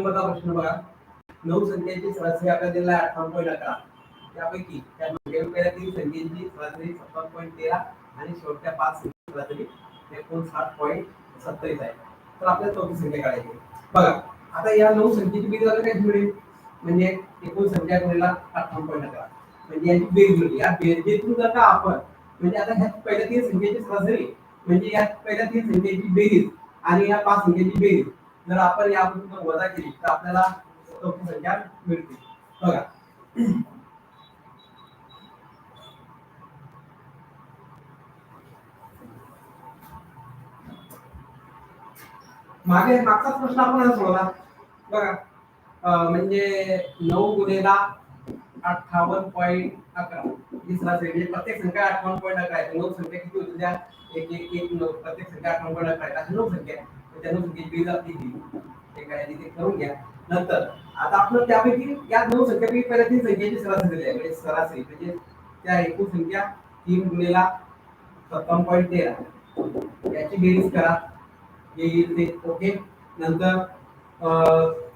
नंबरचा प्रश्न बघा. नऊ संख्येची सरासरी आपल्याला दिलेला आहे अठ्ठावन्न पॉईंट अकरा. त्यापैकी त्या पहिल्या तीन संख्येची सरासरी सत्तावन्न पॉईंट तेरा आणि शेवटच्या पाच संख्येची सरासरी एकोणसाठ पॉईंट सत्तावीस आहे. तर आपल्याला चौथी संख्या काढायची बघा आता या नऊ संख्येची बेरीज आपल्याला काय मिळेल म्हणजे एकूण संख्या गुणिला अठ्ठावन्न पॉईंट अकरा. म्हणजे याची बेरीज मिळली या बेरजेतून जर का आपण म्हणजे आता ह्या पहिल्या तीन संख्येची सरासरी म्हणजे या पहिल्या तीन संख्येची बेरीज आणि या पाच संख्येची बेरीज जर आपण यामधून जर वजा केली तर आपल्याला चौथी संख्या मिळते. बघा. मागे मागचाच प्रश्न आपण सोडवला. बघा. म्हणजे नऊ गुन्हेला अठ्ठावन्न पॉईंट अकरा. ही सरासरी म्हणजे प्रत्येक संख्या अठ्ठावन्न पॉईंट अकरा आहे. नऊ संख्या किती होती त्या एक एक एक नऊ प्रत्येक संख्या अठ्ठावन्न पॉईंट अकरा आहे. अशा नऊ संख्या आहे. त्या नऊ संख्येची बेरीज आपली दिली ते काय आहे? ते करून घ्या. नंतर आता आपण त्यापैकी या नऊ संख्यापैकी पहिल्या तीन संख्येची सरासरी दिली आहे. म्हणजे सरासरी. म्हणजे त्या एकूण संख्या तीन गुणेला सत्तावन्न पॉईंट तेरा. याची बेरीज करा. येईल ते. ओके? नंतर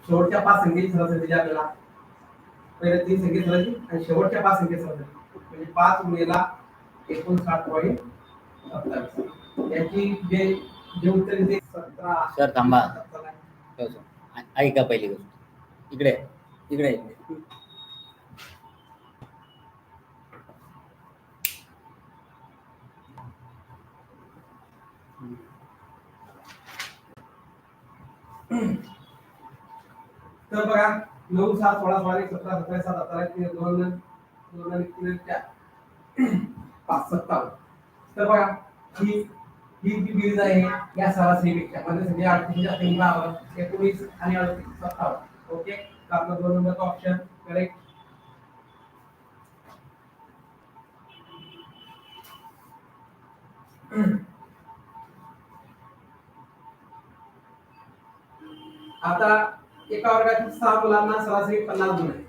शेवटच्या पाच संख्येची सरासरी दिली आपल्याला. पहिल्या तीन संख्येची सरासरी आणि शेवटच्या पाच संख्येची सरासरी म्हणजे पाच गुणेला एकोणसाठ पॉईंट सत्तावीस. याची जे जे उत्तर येते सतरा. सर, थांबा. ऐका पहिली गोष्ट. इकडे इकडे इकडे. तर बघा नऊ सात सोळा सोळा एक सतरा सतरा सात अकरा एक तीन दोन दोन आणि तीन चार. पाच सत्तावन्न. तर बघा ही ही जी बेरीज आहे या सरासरीपेक्षा म्हणजे सगळे अडतीस अठ्ठ्याऐंशी बावन्न एकोणीस आणि अडतीस सत्तावन्न. ओके? आपला दोन नंबरचा ऑप्शन करेक्ट आता एका वर्गातील सहा मुलांना सरासरी पन्नास गुण आहे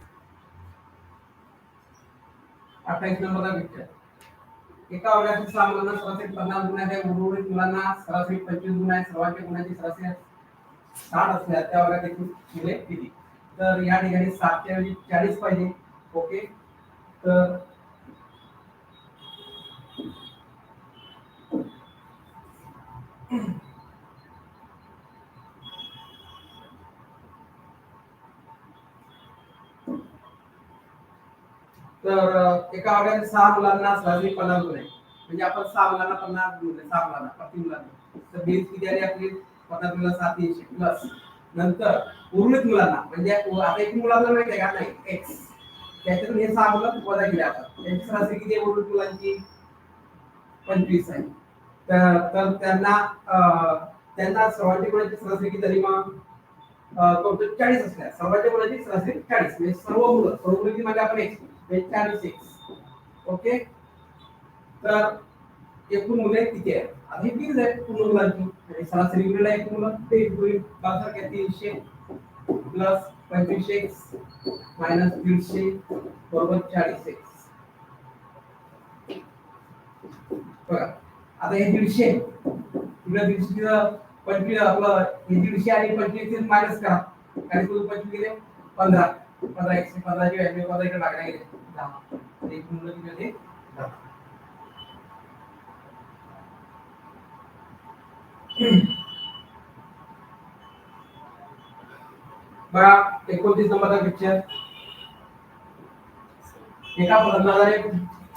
अठ्ठावीस नंबरचा विचार एका वर्गातील सहा मुलांना सरासरी पन्नास गुण आहे उर्वरित मुलांना सरासरी पंचवीस गुण आहे सर्वांच्या गुणाची सरासरी साठ असल्या त्या वर्गात मुले किती? तर या ठिकाणी सातच्या ऐवजी चाळीस पाहिजे. ओके. तर तर एका आवड्याने सहा मुलांना सहजी पन्नास गुण आहे म्हणजे आपण सहा मुलांना पन्नास गुण आहे, सहा मुलांना प्रति मुलांना. तर बेरीज किती आली आपली पन्नास मुलं सात तीनशे प्लस नंतर उर्वरित मुलांना म्हणजे आता एक मुलांना माहिती आहे का? नाही एक्स त्याच्यातून हे सहा मुलं वजा केले आता. त्यांची सरासरी किती आहे उर्वरित मुलांची? पंचवीस आहे. तर तर त्यांना त्यांना सर्वांची गुणांची सरासरी किती झाली मग? चाळीस असल्या सर्वांच्या मुलांची सरासरी चाळीस. म्हणजे सर्व मुलं सर्व मुलं किती म्हणजे आपण एक्स म्हणजे चाळीस एक्स ओके तर एकूण मुले किती आहेत? आता ही बेरीज आहे पूर्ण मुलांची म्हणजे सरासरी मुलीला एकूण मुलं ते होईल बाजारच्या तीनशे प्लस पंचवीस एक्स मायनस दीडशे बरोबर चाळीस एक्स बघा आता हे दीडशे. इकडे दीडशे पंचवीस आपलं हे दीडशे आणि पंचवीस मायनस करा. काय करून पंचवीस गेले पंधरा. पंधरा एकशे पंधराची व्हॅल्यू पंधरा इकडे टाकण्या गेले दहा एक मुलं किती होते? दहा. बघा एकोणतीस नंबरचा पिक्चर एका प्रश्नाद्वारे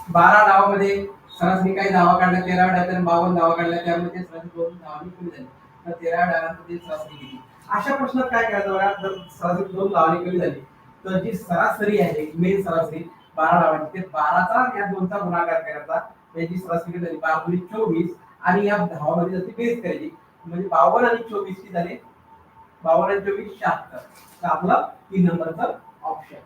बारा धावामध्ये सरासरी काही धावा काढल्या तेरा डावात बावन्न धावा काढल्या. त्यामध्ये सरासरी दोन धावांनी कमी झाली. तर तेरा डाव्यांमध्ये सरासरी किती? अशा प्रश्नात काय करायचं बघा? जर सरासरी दोन धावांनी कमी झाली. तर जी सरासरी आहे मेन सरासरी बारा डावांची ते बाराचा या दोनचा गुणाकार करायचा. म्हणजे त्याची सरासरी झाली? बारा चोवीस आणि या धावामध्ये जाते बेस करायची म्हणजे बावन्न आणि चोवीस ची झाले? बावन्न आणि चोवीस शहात्तर. आपला आपलं तीन नंबरचं ऑप्शन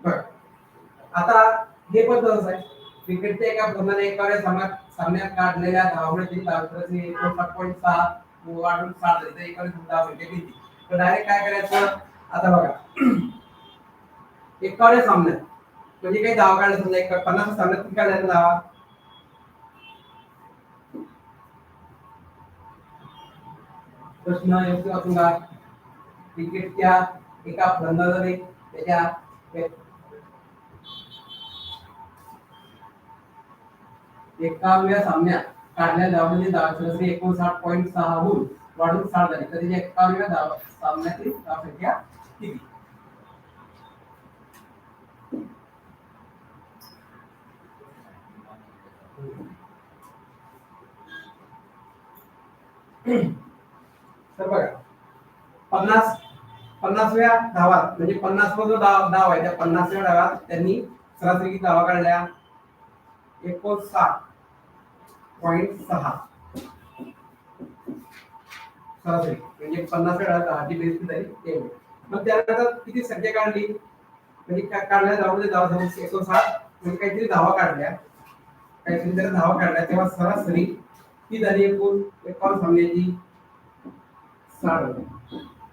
बरं आता हे पण तसंच आहे क्रिकेटच्या एका बंधाने एकाव्या सामन्यात सामन्यात काढलेल्या धावण्याची धावसरासरी एकोणसाठ पॉईंट सहा वाढून साठ झाली. तर एकाव्या धाव म्हणजे किती तर डायरेक्ट काय करायचं? आता बघा. एकाव्या सामन्यात. म्हणजे काही धाव काढल्या समजा एक पन्नास सामन्यात किती काढल्या धावा? प्रश्न योग्य असून क्रिकेटच्या एका फलंदाजाने त्याच्या एकाव्या सामन्यात काढल्या धावांची धावसरासरी एकोणसाठ पॉईंट सहाहून वाढून साठ झाली. तर त्याच्या एकाव्या धाव सामन्यातील धावसंख्या किती? तर बघा पन्नास पन्नासव्या धावात म्हणजे पन्नासवा जो धाव धाव आहे त्या पन्नासव्या डावात त्यांनी सरासरी किती धावा काढल्या? एकोणसाठ पॉईंट सहा. सरासरी म्हणजे पन्नासव्या दहा दहाची बेस झाली मग त्यानंतर किती संख्या काढली? म्हणजे काढल्या जाऊ धावा दहा एकोणसाठ. म्हणजे काहीतरी धावा काढल्या. काहीतरी जर धावा काढल्या तेव्हा सरासरी ती झाली एकूण? एकावन्न सामन्याची साठ.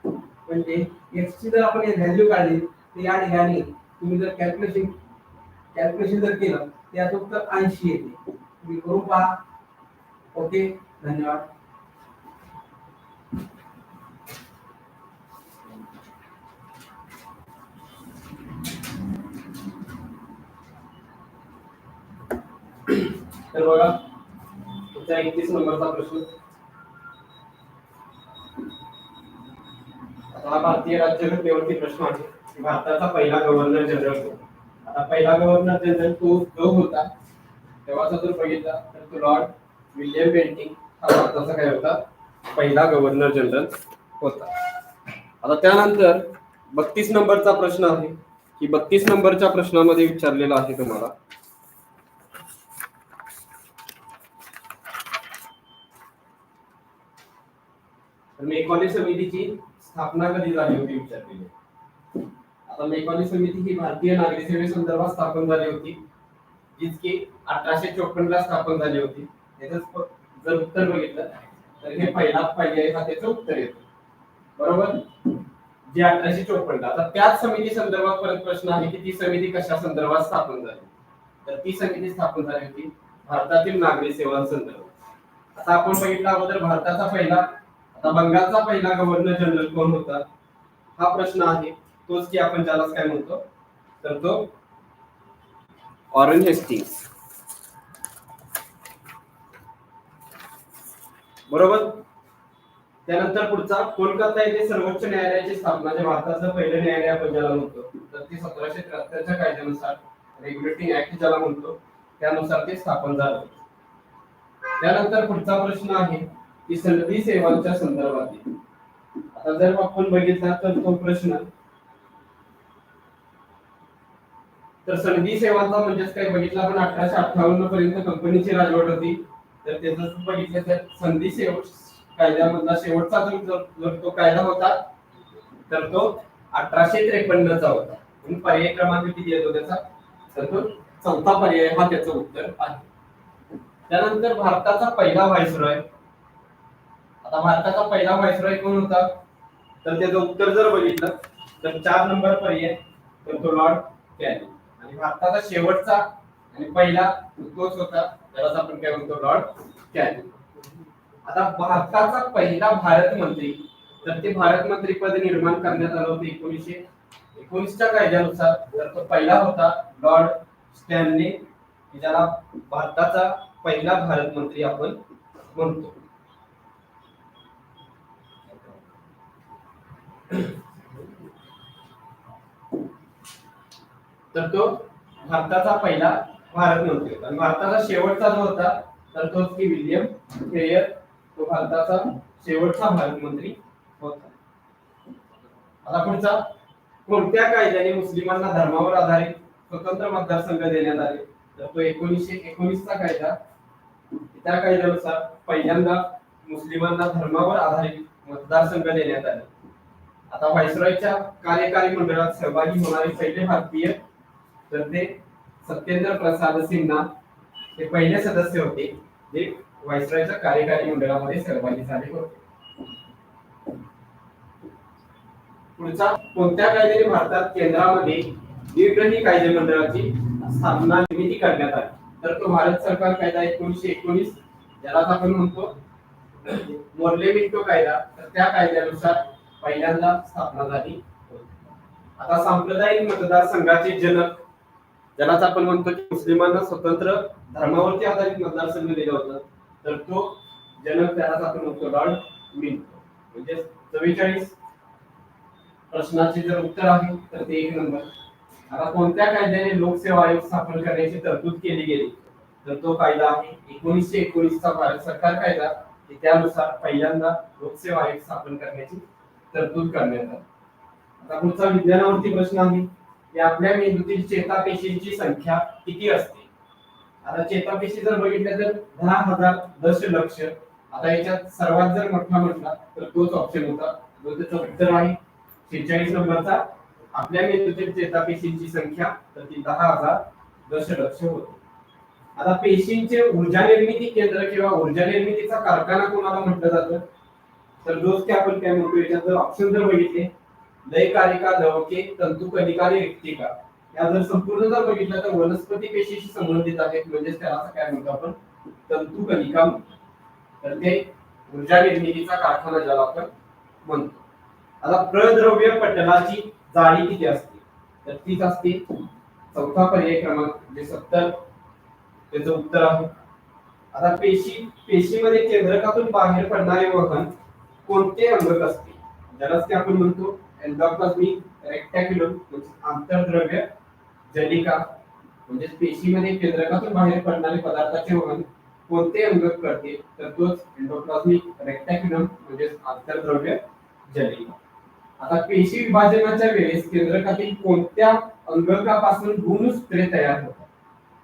म्हणजे एक्सची जर आपण व्हॅल्यू काढली तर या ठिकाणी तुम्ही जर कॅल्क्युलेशन कॅल्क्युलेशन जर केलं याचं उत्तर ऐंशी येते. तुम्ही करू पहा. ओके धन्यवाद. तर बघा तुमचा एकतीस नंबरचा प्रश्न. आता भारतीय राज्यघटनेवरती प्रश्न आहे. भारताचा पहिला गव्हर्नर जनरल कोण? आता पहिला गव्हर्नर जनरल तो जो होता तेव्हाचा जर बघितला तर तो लॉर्ड विल्यम बेंटिंग हा भारताचा काय होता? पहिला गव्हर्नर जनरल होता. आता त्यानंतर बत्तीस नंबरचा प्रश्न आहे की बत्तीस नंबरच्या प्रश्नामध्ये विचारलेला आहे तुम्हाला. तर मेकॉली समितीची स्थापना कधी झाली होती विचारलेली? आता मेघवाली समिती ही भारतीय नागरी सेवेसंदर्भात स्थापन झाली होती जीच की अठराशे चोपन्न ला स्थापन झाली होती. जर उत्तर बघितलं तर हे पहिला पर्याय हा त्याचं उत्तर येतो बरोबर? जे अठराशे चोपन्न आता त्याच समिती संदर्भात परत प्रश्न आहे की ती समिती कशा संदर्भात स्थापन झाली? तर ती समिती स्थापन झाली होती भारतातील नागरी सेवांसंदर्भात. आता आपण बघितलं अगोदर भारताचा पहिला आता बंगालचा पहिला गव्हर्नर जनरल कोण होता? हा प्रश्न आहे. तोच की आपण ज्याला काय म्हणतो तर तो ऑरेंज हेस्टिंग्स बरोबर? त्यानंतर पुढचा कोलकाता येथे सर्वोच्च न्यायालयाची स्थापना जे भारताचं पहिलं न्यायालय आपण ज्याला म्हणतो तर ते सतराशे त्र्याहत्तरच्या कायद्यानुसार रेग्युलेटिंग ऍक्ट ज्याला म्हणतो त्यानुसार ते स्थापन झालं. त्यानंतर पुढचा प्रश्न आहे की सनदी सेवांच्या संदर्भात आता जर आपण बघितला तर तो प्रश्न तर सनदी सेवांचा म्हणजेच काय बघितलं आपण अठराशे अठ्ठावन्न पर्यंत कंपनीची राजवट होती. तर त्याचं जर बघितलं तर संधी सेव कायद्यामधला शेवटचा जो जर तो कायदा होता तर तो अठराशे त्रेपन्नचा होता. म्हणून पर्याय क्रमांक किती येतो त्याचा? तर तो चौथा पर्याय हा त्याचं उत्तर आहे. त्यानंतर भारताचा पहिला व्हायसरॉय. आता भारताचा पहिला व्हायसरॉय कोण होता? तर त्याचं उत्तर जर बघितलं तर चार नंबर पर्याय तर तो लॉर्ड कॅनी आणि भारताचा शेवटचा आणि पहिला उद्घोष होता. त्यालाच आपण काय म्हणतो? लॉर्ड कॅनी आता भारताचा पहिला भारत मंत्री तर ते भारत मंत्री पद निर्माण करण्यात आलं होतं एकोणीसशे एकोणीसच्या कायद्यानुसार. तर तो पहिला होता लॉर्ड स्टॅनले ज्याला भारताचा पहिला भारत मंत्री आपण म्हणतो. तर तो भारताचा पहिला भारत नव्हते. होता आणि भारताचा शेवटचा जो होता तर तोच की विल्यम हेयर तो भारताचा शेवटचा भारत मंत्री होता. आता पुढचा कोणत्या कायद्याने मुस्लिमांना धर्मावर आधारित स्वतंत्र मतदारसंघ देण्यात आले? तर तो एकोणीसशे एकोणीसचा कायदा. त्या कायद्यानुसार पहिल्यांदा मुस्लिमांना धर्मावर आधारित मतदारसंघ देण्यात आले. आता व्हायसरॉयच्या कार्यकारी मंडळात सहभागी होणारे पहिले भारतीय तर ते सत्येंद्र प्रसाद सिन्हा हे पहिले सदस्य होते जे व्हायसरायच्या कार्यकारी मंडळामध्ये सहभागी झाले होते पुढचा कोणत्या कायद्याने भारतात केंद्रामध्ये द्विग्रही कायदे मंडळाची स्थापना निर्मिती करण्यात आली तर तो भारत सरकार कायदा एकोणीसशे एकोणीस ज्याला आपण म्हणतो मोर्ले मिंटो कायदा तर त्या कायद्यानुसार पहिल्यांदा स्थापना झाली होती. आता सांप्रदायिक मतदारसंघाचे जनक ज्यालाच आपण म्हणतो की मुस्लिमांना स्वतंत्र धर्मावरती आधारित मतदारसंघ दिला होता तर तो जनक त्यालाच आपण म्हणतो लॉर्ड मिन. म्हणजे चव्वेचाळीस प्रश्नाचे जर उत्तर आहे तर ते एक नंबर. आता कोणत्या कायद्याने लोकसेवा आयोग स्थापन करण्याची तरतूद केली गेली? तर तो कायदा आहे एकोणीसशे एकोणीसचा भारत सरकार कायदा की त्यानुसार पहिल्यांदा लोकसेवा आयोग स्थापन करण्याची तरतूद करण्यात आली. आता पुढचा विज्ञानावरती प्रश्न आहे. आपल्या मेंदूतील चेतापेशींची संख्या किती असते? आता चेतापेशी जर बघितल्या तर दहा हजार दशलक्ष आता याच्यात सर्वात जर मोठा म्हटला तर तोच ऑप्शन होता. जो त्याचं उत्तर आहे शेहेचाळीस नंबरचा आपल्या मेंदूतील चेतापेशींची संख्या तर ती दहा हजार दशलक्ष होती. आता पेशींचे ऊर्जा निर्मिती केंद्र किंवा ऊर्जा निर्मितीचा कारखाना कोणाला म्हटलं जातं? तर दोस्त ते आपण काय म्हणतो याच्यात जर ऑप्शन जर बघितले लयकारिका लवके तंतुकणिका आणि रिक्तिका या जर संपूर्ण जर बघितलं तर वनस्पती पेशीशी संबंधित आहेत. म्हणजेच त्याला असं काय म्हणतो आपण? तंतुकणिका म्हणतो. तर ते ऊर्जा निर्मितीचा कारखाना ज्याला आपण म्हणतो. आता प्रद्रव्य पटलाची जाडी किती असते? तर तीच असते चौथा पर्याय क्रमांक म्हणजे सत्तर त्याचं उत्तर आहे. आता पेशी पेशीमध्ये केंद्रकातून बाहेर पडणारे वहन कोणते अंगक असते? ज्यालाच ते आपण म्हणतो एन्डोप्लाझमिक रेक्टॅक्युलम म्हणजे आंतरद्रव्य जलिका म्हणजे पेशीमध्ये केंद्रकातून बाहेर पडणारे पदार्थाचे वहन कोणते अंग करते तर तोच एन्डोप्लाझमिक रेक्टॅक्युलम म्हणजे आंतरद्रव्य जलिका आता पेशी विभाजनाच्या वेळेस केंद्रकातील कोणत्या अंगकापासून गुणसूत्रे तयार होतात?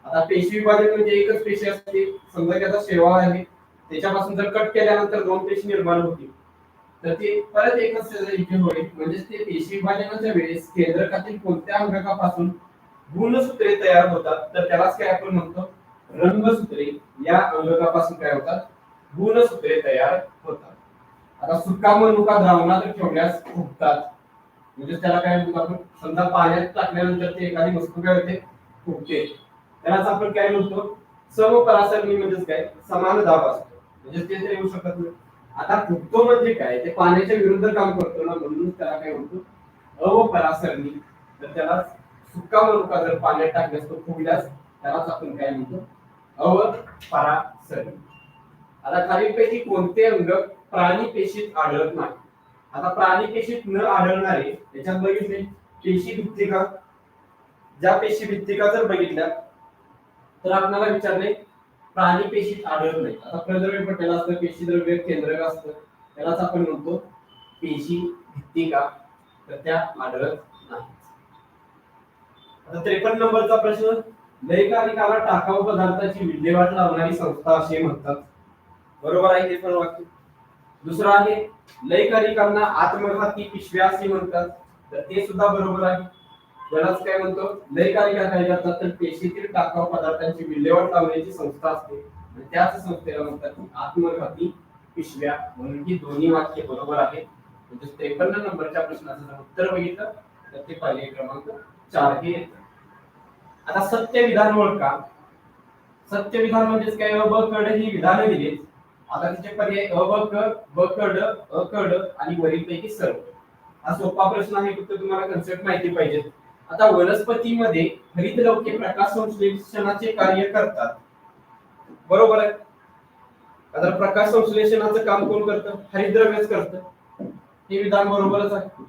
आता पेशी विभाजन म्हणजे एकच पेशी असते. समजा की आता शेवाळ आहे. त्याच्यापासून जर कट केल्यानंतर दोन पेशी निर्माण होतील. तर ते परत एकच इथे होईल. म्हणजे ते पेशी विभाजनाच्या वेळेस केंद्रकातील कोणत्या अंगकापासून गुणसूत्रे तयार होतात तर त्यालाच काय आपण म्हणतो? रंगसूत्रे. या अंगकापासून काय होतात? गुणसूत्रे तयार होतात. आता सुका मनुका द्रावणात ठेवण्यास फुगतात. म्हणजे त्याला काय म्हणतो आपण? समजा पाण्यात टाकल्यानंतर ते एखादी वस्तू काय होते? फुगते. त्यालाच आपण काय म्हणतो? समपरासरणी म्हणजेच काय? समान दाब असतो. म्हणजे ते तर येऊ शकत नाही. आता फुगतो म्हणजे काय? ते पाण्याच्या विरुद्ध काम करतो ना म्हणून त्याला काय म्हणतो? अवपरासरणी. तर त्याला सुका मनुका जर पाण्यात टाकल्यास तो फुगल्यास त्यालाच आपण काय म्हणतो? अवपरासरणी. आता खालीलपैकी कोणते अंग प्राणी पेशीत आढळत नाही? आता प्राणी पेशीत न आढळणारे त्याच्यात बघितले? पेशी भित्तिका. ज्या पेशी भित्तिका जर बघितल्या तर आपल्याला विचारले प्राणी पेशीत आढळत नाही. आता प्रद्रव्य पटेल असतं पेशी द्रव्य केंद्रक असतं त्यालाच आपण म्हणतो पेशी भित्तिका तर त्या आढळत नाही आता त्रेपन्न नंबरचा प्रश्न लयकारिकाला टाकाऊ पदार्थाची विल्हेवाट लावणारी संस्था असे म्हणतात. बरोबर आहे हे पण वाक्य? दुसरं आहे लयकारिकांना आत्मघाती पिशव्या असे म्हणतात. तर ते सुद्धा बरोबर आहे. यालाच काय म्हणतो? लयकालिका काय करतात? तर पेशीतील टाकाऊ पदार्थांची विल्हेवाट लावण्याची संस्था असते. त्याच संस्थेला म्हणतात की आत्मघाती पिशव्या म्हणून ही दोन्ही वाक्य बरोबर आहेत. म्हणजे त्रेपन्न नंबरच्या प्रश्नाचं जर उत्तर बघितलं तर ते पर्याय क्रमांक चार हे येत. आता सत्य विधान ओळखा. सत्य विधान म्हणजेच काय? अ ब कड ही विधानं दिलीत. आता तिचे पर्याय अ ब क ब कड अ कड आणि वरीलपैकी सर्व. हा सोपा प्रश्न आहे फक्त तुम्हाला कन्सेप्ट माहिती पाहिजे. आता वनस्पतीमध्ये हरित लवके प्रकाश संश्लेषणाचे कार्य करतात. बरोबर आहे? आता प्रकाश संश्लेषणाचं काम कोण करतं? हरितद्रव्यच करतं. हे विधान बरोबरच आहे.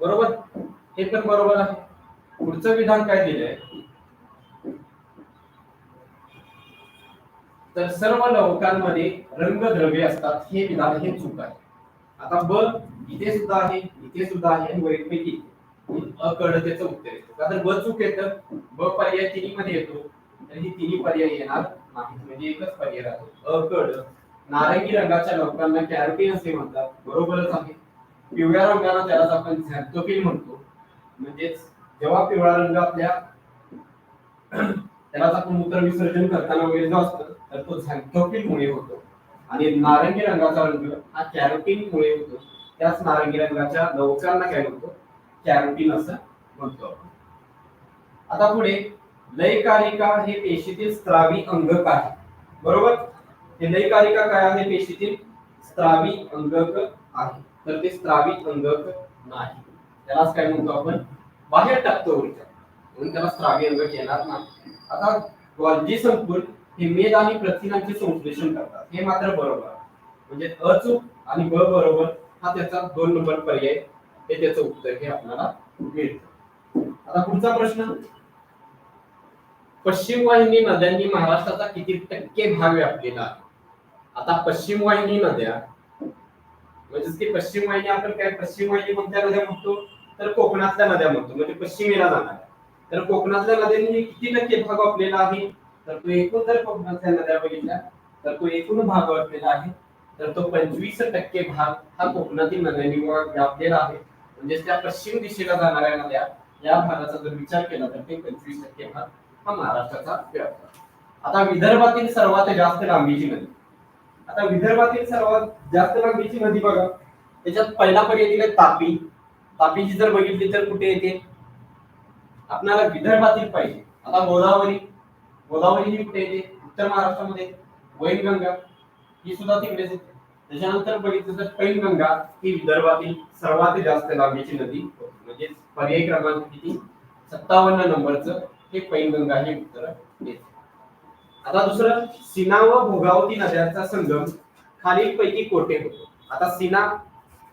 बरोबर? हे पण बरोबर आहे. पुढचं विधान काय दिलंय? तर सर्व लवकांमध्ये रंगद्रव्ये असतात. हे विधान हे चूक आहे. आता ब इथे सुद्धा आहे इथे सुद्धा आहे आणि वैयक्तिक अकड त्याचं उत्तर येतं का तर ब चूक येतं ब पर्याय तिन्ही मध्ये येतो तर ही तिन्ही पर्याय येणार नाही म्हणजे एकच पर्याय राहतो. अकड नारंगी रंगाच्या लोकांना कॅरोटीन असे म्हणतात. बरोबरच आहे. पिवळ्या रंगाला त्यालाच आपण झॅप्टोफिल म्हणतो. म्हणजेच जेव्हा पिवळा रंग आपल्या त्यालाच आपण मूत्र विसर्जन करताना वगैरे जो असतो तर तो झॅन्थोफिल मुळे होतो. आणि नारंगी रंगाचा रंग हा कॅरोटीन मुळे होतो. त्याच नारंगी रंगाच्या लवकरांना काय म्हणतो? कॅरोटीन असं म्हणतो आपण. आता पुढे लयकारिका हे पेशीतील स्त्रावी अंगक आहे बरोबर? हे लयकारिका काय आहे? पेशीतील स्त्रावी अंगक आहे. तर ते स्त्रावी अंगक नाही. त्यालाच काय म्हणतो आपण? बाहेर टाकतो ऊर्जा म्हणून त्याला स्त्रावी अंगक येणार नाही आता गॉल्जी संकुल हे मेद आणि प्रथिनांचे संश्लेषण करतात. हे मात्र बरोबर. म्हणजे अचूक आणि ब बरोबर हा त्याचा दोन नंबर पर्याय. हे त्याचं उत्तर हे आपल्याला मिळतं. आता पुढचा प्रश्न. पश्चिम वाहिनी नद्यांनी महाराष्ट्राचा किती टक्के भाग व्यापलेला आहे? आता पश्चिम वाहिनी नद्या म्हणजेच की पश्चिम वाहिनी आपण काय पश्चिम वाहिनी कोणत्या नद्या म्हणतो? तर कोकणातल्या नद्या म्हणतो. म्हणजे पश्चिमेला जाणार तर कोकणातल्या नद्यांनी किती टक्के भाग व्यापलेला आहे? तर तो एकूण जर कोकणातल्या नद्या बघितल्या तर तो एकूण भाग वाटलेला आहे. तर तो पंचवीस टक्के भाग हा कोकणातील नद्यांनी व्यापलेला आहे. म्हणजेच त्या पश्चिम दिशेला जाणाऱ्या नद्या या भागाचा जर विचार केला तर ते पंचवीस टक्के भाग हा महाराष्ट्राचा व्यापतो आता विदर्भातील सर्वात जास्त लांबीची नदी. आता विदर्भातील सर्वात जास्त लांबीची नदी बघा. त्याच्यात पहिला पर्याय दिलाय तापी. तापीची जर बघितली तर कुठे येते? आपल्याला विदर्भातील पाहिजे. आता गोदावरी. गोदावरी ही कुठे येते उत्तर महाराष्ट्रामध्ये. वैनगंगा. ही सुद्धा तिकडेच येते त्याच्यानंतर बघितलं तर पैनगंगा ही विदर्भातील सर्वात जास्त लांबीची नदी म्हणजे पर्याय क्रमांक किती? सत्तावन्न नंबरचं हे पैनगंगा हे उत्तर आता दुसरं सीना व भोगावती नद्यांचा संगम खालीलपैकी कोठे होतो? आता सीना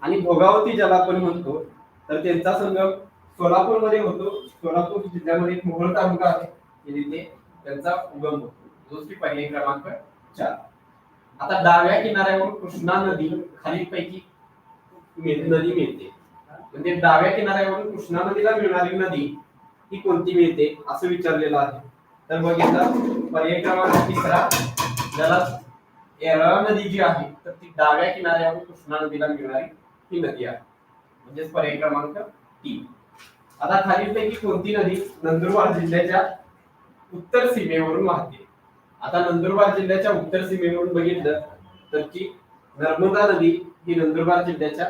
आणि भोगावती ज्याला आपण म्हणतो तर त्यांचा संगम सोलापूरमध्ये होतो. सोलापूर जिल्ह्यामध्ये एक मोहोळ तालुका आहे. तिथे त्यांचा उगम होतो. जो की पर्याय क्रमांक चार. आता डाव्या किनाऱ्यावर कृष्णा नदी खालीलपैकी नदी मिळते. म्हणजे डाव्या किनाऱ्यावरून कृष्णा नदीला मिळणारी नदी ही कोणती मिळते असं विचारलेलं आहे. तर बघितलं पर्याय क्रमांक तिसरा ज्याला येरळा नदी जी आहे तर ती डाव्या किनाऱ्यावर कृष्णा नदीला मिळणारी ही नदी आहे. म्हणजेच पर्याय क्रमांक तीन. आता खालीलपैकी कोणती नदी नंदुरबार जिल्ह्याच्या उत्तर सीमेवरून वाहते. आता नंदुरबार जिल्ह्याच्या उत्तर सीमेवरून बघितलं तर की नर्मदा नदी ही नंदुरबार जिल्ह्याच्या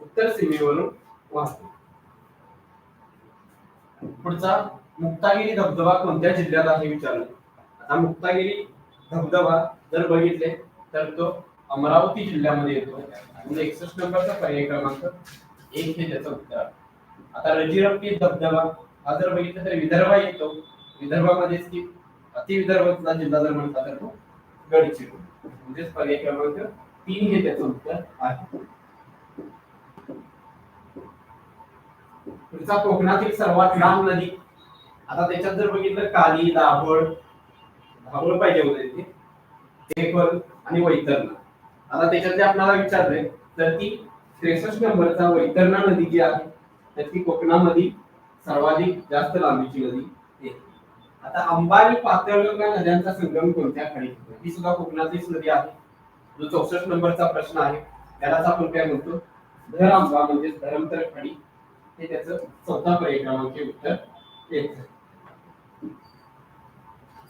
उत्तर सीमेवरून वाहते. पुढचा मुक्तागिरी धबधबा कोणत्या जिल्ह्यात आहे विचारलं आता मुक्तागिरी धबधबा जर बघितले तर तो अमरावती जिल्ह्यामध्ये येतो. म्हणजे एकसष्ट नंबरचा पर्याय क्रमांक एक हे त्याचं उत्तर आता रजिरप्पी धबधबा हा जर बघितलं तर विदर्भ येतो. विदर्भामध्येच की अति अतिविदर्भातला जिल्हा जर म्हणता तर तो गडचिरोली. म्हणजेच पर्याय क्रमांक तीन हे त्याचं उत्तर आहे. पुढचा कोकणातील सर्वात लांब नदी. आता त्याच्यात जर बघितलं काली दाभोळ दाभोळ पाहिजे होते ते टेकल आणि वैतरणा. आता त्याच्यात जे आपल्याला विचारलंय तर ती त्रेसष्ट नंबरचा वैतरणा नदी जी आहे तर ती कोकणामध्ये सर्वाधिक जास्त लांबीची नदी. आता अंबानी पातळगंगा नद्यांचा संगम कोणत्या खाडीत होतो? ही सुद्धा कोकणातलीच नदी आहे. जो चौसष्ट नंबरचा प्रश्न आहे त्यालाच आपण काय म्हणतो? धर आंबा म्हणजे धरमतर खाडी हे त्याचं चौथा पर्याय उत्तर येत.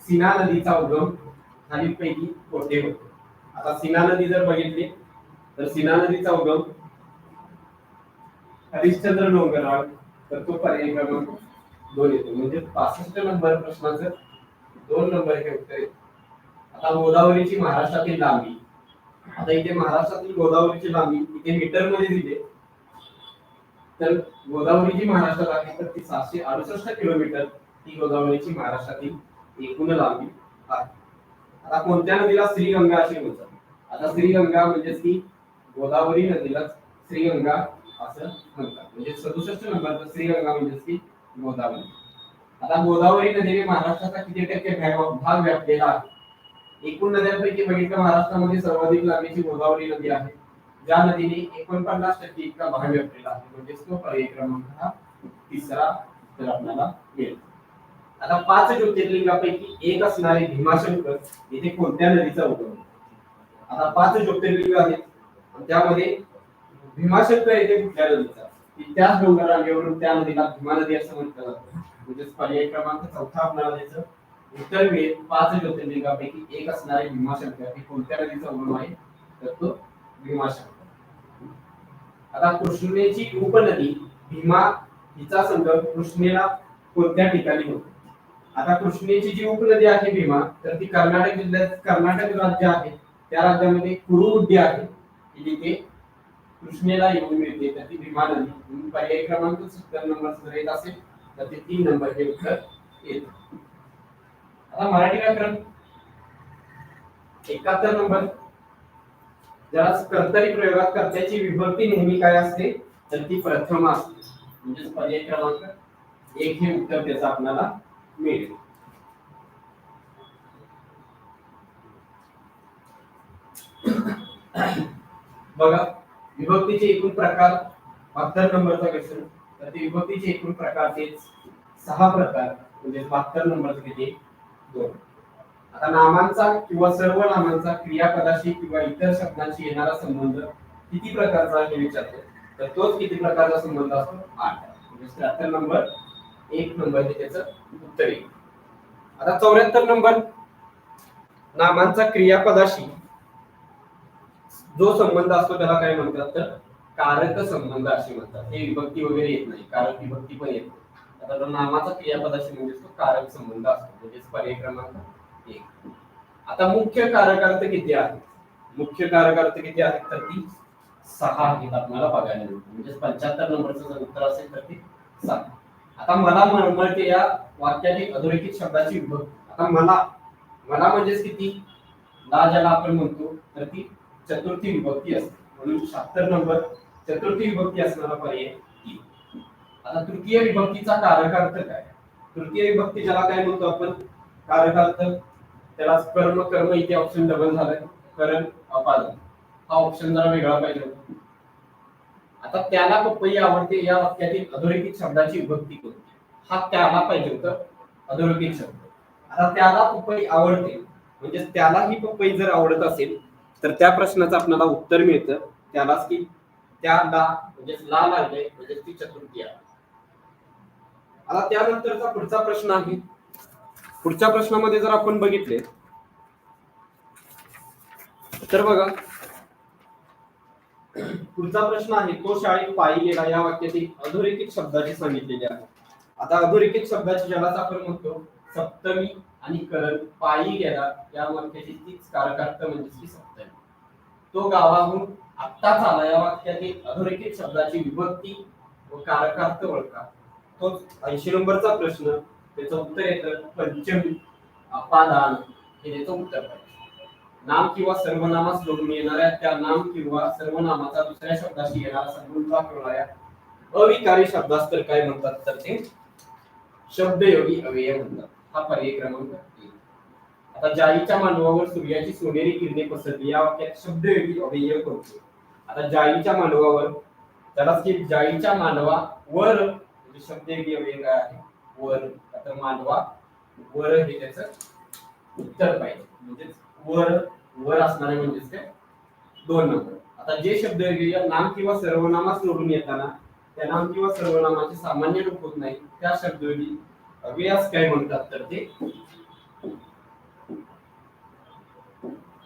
सीना नदीचा उगम खालीलपैकी कोठे होतो? आता सीना नदी जर बघितली तर सीना नदीचा उगम हरिश्चंद्र डोंगराळ तर तो पर्याय क्रमांक दोन येतो. म्हणजे पासष्ट नंबर प्रश्नाचं दोन नंबर हे उत्तर येतं. आता गोदावरीची महाराष्ट्रातील लांबी. आता इथे महाराष्ट्रातील गोदावरीची लांबी इथे मीटरमध्ये दिली. तर गोदावरीची महाराष्ट्रात आहे तर ती सातशे अडुसष्ट किलोमीटर ही गोदावरीची महाराष्ट्रातील एकूण लांबी आहे. आता कोणत्या नदीला श्रीगंगा असे म्हणतात? आता श्रीगंगा म्हणजेच की गोदावरी नदीला श्रीगंगा असं म्हणतात. म्हणजे सदुसष्ट नंबर श्रीगंगा म्हणजेच की गोदावरी. आता गोदावरी नदीने महाराष्ट्राचा किती टक्के भाग व्यापलेला आहे? एकूण नद्यांपैकी बघितलं महाराष्ट्रामध्ये सर्वाधिक लांबीची गोदावरी नदी आहे. ज्या नदीने एकोणपन्नास टक्के इतका भाग व्यापलेला आहे. म्हणजेच तो पर्याय क्रमांक हा तिसरा तर आपल्याला मिळेल. आता पाच ज्योतिर्लिंगापैकी एक असणारे भीमाशंकर येथे कोणत्या नदीचा उगम होतो? आता पाच ज्योतिर्लिंग आहेत. त्यामध्ये भीमाशंकर येथे कुठल्या नदीचा की त्याच डोंगर रांगेवरून त्या नदीला भीमा नदी असं म्हटलं जातं. म्हणजेच पर्याय क्रमांक चौथा आपल्याला द्यायचं. उत्तर पाच ज्योतिर्लिंगापैकी एक असणारे भीमाशंकर हे कोणत्या नदीचा उगम आहे? तर तो भीमाशंकर आता कृष्णेची उपनदी भीमा हिचा संगम कृष्णेला कोणत्या ठिकाणी होतो? आता कृष्णेची जी उपनदी आहे भीमा तर ती कर्नाटक जिल्ह्यात कर्नाटक राज्य आहे. त्या राज्यामध्ये कुरुमुड्डी आहे. जिथे कृष्णेला येऊन मिळते. तर ती भीमा नदी म्हणून पर्याय क्रमांक सत्तर नंबर जर येत असेल तर ते तीन नंबर हे उत्तर येत. आता मराठी व्याकरण. एकाहत्तर नंबर. ज्याला कर्तरी प्रयोगात कर्त्याची विभक्ती नेहमी काय असते? तर ती प्रथम असते. म्हणजेच पर्याय क्रमांक एक हे उत्तर त्याचं आपल्याला मिळेल. बघा. विभक्तीचे एकूण प्रकार बहात्तर नंबरचा क्वेश्चन तर ते विभक्तीचे एकूण प्रकारचे सहा प्रकार म्हणजे बहात्तर नंबरचे किती दोन. आता नामांचा किंवा सर्व नामांचा क्रियापदाशी किंवा इतर शब्दांशी येणारा संबंध किती प्रकारचा हे विचारतो. तर तोच किती प्रकारचा संबंध असतो? आठ. म्हणजे त्र्याहत्तर नंबर एक नंबर हे त्याचं उत्तर येईल. आता चौऱ्याहत्तर नंबर. नामांचा क्रियापदाशी जो संबंध असतो त्याला काय म्हणतात तर? कारक संबंध असे म्हणतात. हे विभक्ती वगैरे येत नाही. कारक विभक्ती पण येत नाही. आता नामाचा नामाचा क्रियापदाशी म्हणजे तो कारक संबंध असतो. म्हणजेच पर्याय क्रमांक एक. आता मुख्य कारक अर्थ किती आहेत? मुख्य कारक अर्थ किती आहेत? तर ती सहा आहेत आपल्याला बघायला मिळते म्हणजे पंच्याहत्तर नंबरचं जर उत्तर असेल तर ती सहा. आता मला मळमळते या वाक्याने अधोरेखित शब्दाची विभक्ती. आता मला मला म्हणजेच किती? ला ज्याला आपण म्हणतो तर ती चतुर्थी विभक्ती असते. म्हणून शहात्तर नंबर चतुर्थी विभक्ती असणारा पर्याय आता तृतीय विभक्तीचा कारकार्थ काय? तृतीय विभक्ती ज्याला काय म्हणतो आपण? कारकार्थ. त्याला कर्म कर्म इथे ऑप्शन डबल झालाय. करण अपादन हा ऑप्शन जरा वेगळा पाहिजे होता. आता त्याला पपई आवडते या वाक्यातील अधोरेखित शब्दाची विभक्ती कोणती? हा त्याला पाहिजे होतं अधोरेखित शब्द. आता त्याला पपई आवडते. म्हणजे त्याला ही पपई जर आवडत असेल तर त्या प्रश्नाचं आपल्याला उत्तर मिळतं. त्यालाच की त्याला म्हणजे ला लागले म्हणजे ती चतुर्थी आहे. आता त्यानंतरचा पुढचा प्रश्न आहे. पुढच्या प्रश्नामध्ये जर आपण बघितले तर बघा. पुढचा प्रश्न आहे तो शाळेत पायी गेला या वाक्यातील अधोरेखित शब्दाची सांगितलेली आहे. आता अधोरेखित शब्दाची ज्यालाच आपण म्हणतो सप्तमी आणि करण पायी गेला या वाक्याची तीच कारकार्थ म्हणजे ती सप्तमी तो गावाहून आत्ताच आला या वाक्यातील अधोरेखित शब्दाची विभक्ती व कारकार्थ ओळखा. तोच ऐंशी नंबरचा प्रश्न त्याचं उत्तर येतं पंचमी अपादान. हे त्याचं उत्तर नाम किंवा सर्वनामास जोडून येणाऱ्या त्या नाम किंवा सर्वनामाचा दुसऱ्या शब्दाशी येणारा संबंध दाखवणाऱ्या अविकारी शब्दास तर काय म्हणतात? तर ते शब्दयोगी अव्यय म्हणतात. हा पर्याय क्रमांक एक. आता जाईच्या मांडवावर सूर्याची सोनेरी किरणे पसरली या वाक्यात शब्द अव्यय करतो आता जाईच्या मांडवावर त्यालाच की जाईच्या मांडवावर म्हणजे शब्द अव्यय काय आहे? वर. आता मांडवा वर हे त्याचं उत्तर पाहिजे. म्हणजेच वर वर असणारे म्हणजेच काय? दोन नंबर. आता जे शब्द नाम किंवा सर्वनामा सोडून येताना त्या नाम किंवा सर्वनामाचे सामान्य रूप होत नाही त्या शब्दवेळी अव्ययास काय म्हणतात तर ते.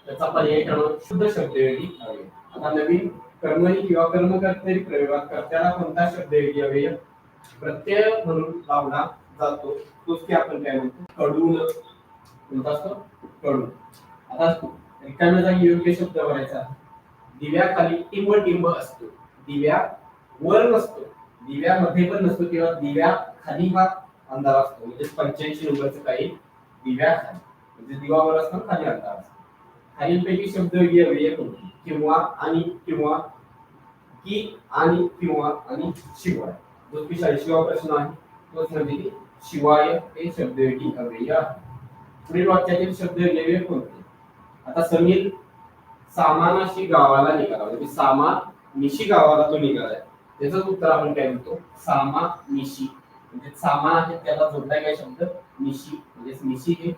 त्याचा पर्याय क्रमांक शुद्ध शब्दवेळी अव्यय आता नवीन कर्मणी किंवा कर्मकर्तरी प्रयोगात कर्त्याला कोणता शब्दवेळी अव्यय प्रत्यय म्हणून लावला जातो. तोच की आपण काय म्हणतो? कडून. कोणता असतो? कडून. आता रिकाम्या जागी योग्य शब्द भरायचा दिव्याखाली टिंब टिंब असतो. दिव्या वर नसतो. दिव्यामध्ये पण नसतो किंवा दिव्या खाली हा अंधार असतो. म्हणजे पंच्याऐंशी नंबरचं काही दिव्या म्हणजे दिवावर असतो खाली अंधार असतो. खालीलपैकी शब्द व्यवय कोणते किंवा आणि किंवा की आणि किंवा आणि शिवाय. जो की चाळीसवा प्रश्न आहे तोच म्हणजे की शिवाय हे शब्दयोगी अव्यय आहे. पुढील वाक्यातील शब्द व्यवय कोणते? आता समीर सामानाशी गावाला निघाला. म्हणजे सामा निशी गावाला तो निघालाय. त्याचंच उत्तर आपण काय म्हणतो? सामा निशी म्हणजे सामान आहे त्याला जोडला काय शब्द निशी. म्हणजे निशी हे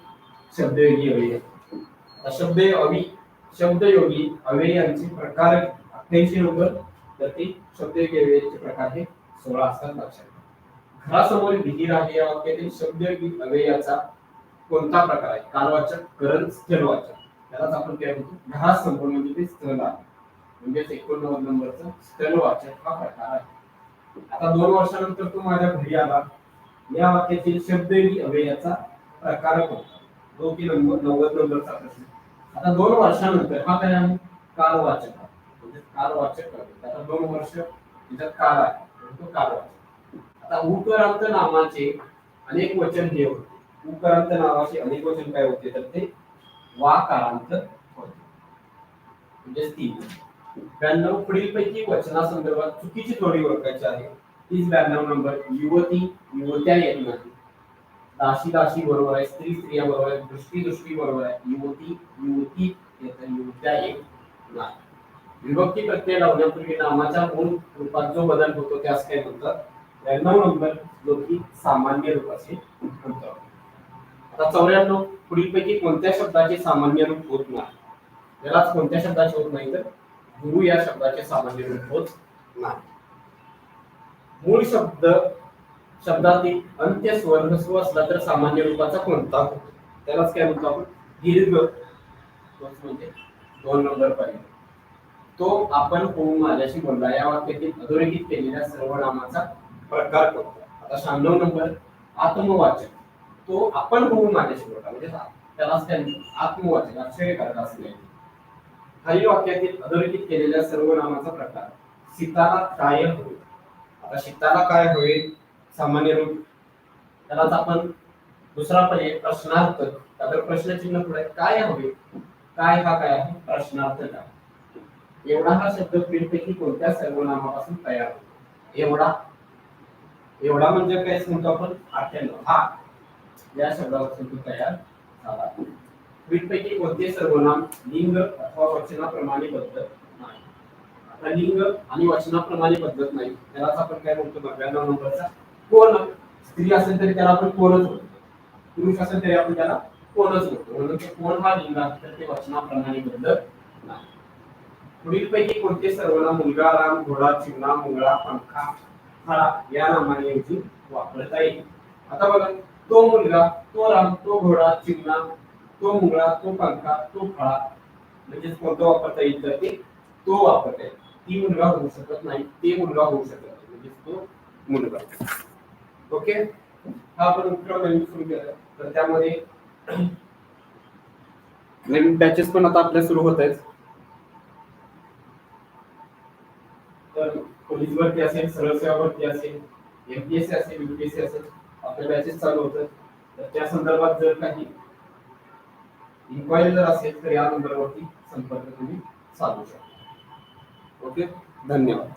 शब्दयोगी अव्यय आता शब्द अवि शब्दयोगी अव्ययांचे प्रकार अठ्ठ्याऐंशी नंबर. तर ते शब्दयोगी अव्ययाचे प्रकार हे सोळा असतात लक्षात घरासमोर विहीर आहे या वाक्यातील शब्द अव्ययाचा कोणता प्रकार आहे? कालवाचक करण स्थलवाचक. त्यालाच आपण काय म्हणतो? घरासमोर म्हणजे ते स्थल आहे. म्हणजेच एकोणनव्वद नंबरचं स्थलवाचक हा प्रकार आहे. आता दोन वर्षानंतर तो माझ्या घरी आला. या वाक्यातील शब्द अव्ययाचा प्रकार दो जो की नंबर नव्वद नंबरचा प्रश्न. आता दोन वर्षानंतर हा काय आहे? कालवाचक म्हणजे कालवाचक आता दोन वर्ष त्याच्यात काल आहे. तो कालवाचक आता उपरांत नामाचे अनेक वचन हे होते उपरांत नावाचे अनेक वचन काय होते? तर ते वाकारांत होते. म्हणजे तीन. ब्याण्णव पुढीलपैकी वचनासंदर्भात चुकीची जोडी ओळखायची आहे. तीच ब्याण्णव नंबर युवती युवत्या येत नाही दाशी दाशी बरोबर आहे स्त्री स्त्रिया बरोबर आहे दृष्टी दृष्टी बरोबर आहे. युवती युवती येत युवत्या येत नाही. विभक्ती प्रत्यय लावण्यापूर्वी नामाच्या मूळ रूपात जो बदल होतो त्यास काय म्हणतात? ब्याण्णव नंबर जो की सामान्य रूपाचे म्हणतो आता चौऱ्याण्णव पुढीलपैकी कोणत्या शब्दाचे सामान्य रूप होत नाही? यालाच कोणत्या शब्दाचे होत नाही तर? गुरु या शब्दाचे सामान्य रूप होत नाही. मूळ शब्द शब्दातील अंत्य स्वर ह्रस्व असला तर सामान्य रूपाचा कोणता होतो? त्यालाच काय म्हणतो आपण? दीर्घ तोच म्हणजे दोन नंबर पर्यंत तो आपण होऊन माझ्याशी बोलला. या वाक्यातील अधोरेखित केलेल्या सर्वनामाचा प्रकार करतो आता शहाण्णव नंबर आत्मवाचक. तो आपण होऊन माझ्याशी बोलला. म्हणजे त्यालाच काय आत्मवाचक आत्मवाचक. आश्चर्यकारक असले खालील वाक्यातील अधोरेखित केलेल्या सर्वनामाचा प्रकार सीताला काय होईल? आता सीताला काय होईल? सामान्य रूप. त्यालाच आपण दुसरा पर्याय प्रश्नार्थ त्यावर प्रश्नचिन्ह पुढे काय हवे? काय हा काय आहे? प्रश्नार्थ काय? एवढा हा शब्द पीठपैकी कोणत्या सर्वनामापासून तयार होतो? एवढा. एवढा म्हणजे काय म्हणतो आपण अठ्ठ्याण्णव हा. या शब्दापासून तो तयार झाला. वीटपैकी कोणते सर्वनाम लिंग अथवा वचनाप्रमाणे बदलत नाही? आता लिंग आणि वचनाप्रमाणे बदलत नाही. त्यालाच आपण काय म्हणतो नव्याण्णव नंबरचा कोण? स्त्री असेल तरी त्याला आपण कोणच म्हणतो पुरुष असेल तरी आपण त्याला कोणच म्हणतो म्हणून कोण हा लिंग तर ते वचनाप्रमाणे बदलत नाही. पुढील पैकी कोणते सर्वनाम? मुलगा राम घोडा चिवणा मुंगळा पंखा फळा या नामाने वापरता येईल. आता बघा तो मुलगा तो राम तो घोडा चिवणा तो मुंगळा तो पंखा तो फळा म्हणजेच कोणतं वापरता येईल तर ते तो वापरता येईल. ती मुलगा होऊ शकत नाही ते मुलगा होऊ शकत नाही म्हणजेच तो मुलगा. ओके? हा आपण उपक्रम नवीन सुरू केला. तर त्यामध्ये नवीन बॅचेस पण आता आपल्या सुरू होत आहेत. तर पोलीस भरती असेल सरळ सेवा भरती असेल एमपीएससी असेल युपीएससी असेल आपल्या बॅचेस चालू होतात. तर त्या संदर्भात जर काही इन्क्वायरी जर असेल तर या नंबरवरती संपर्क तुम्ही साधू शकता. ओके? धन्यवाद.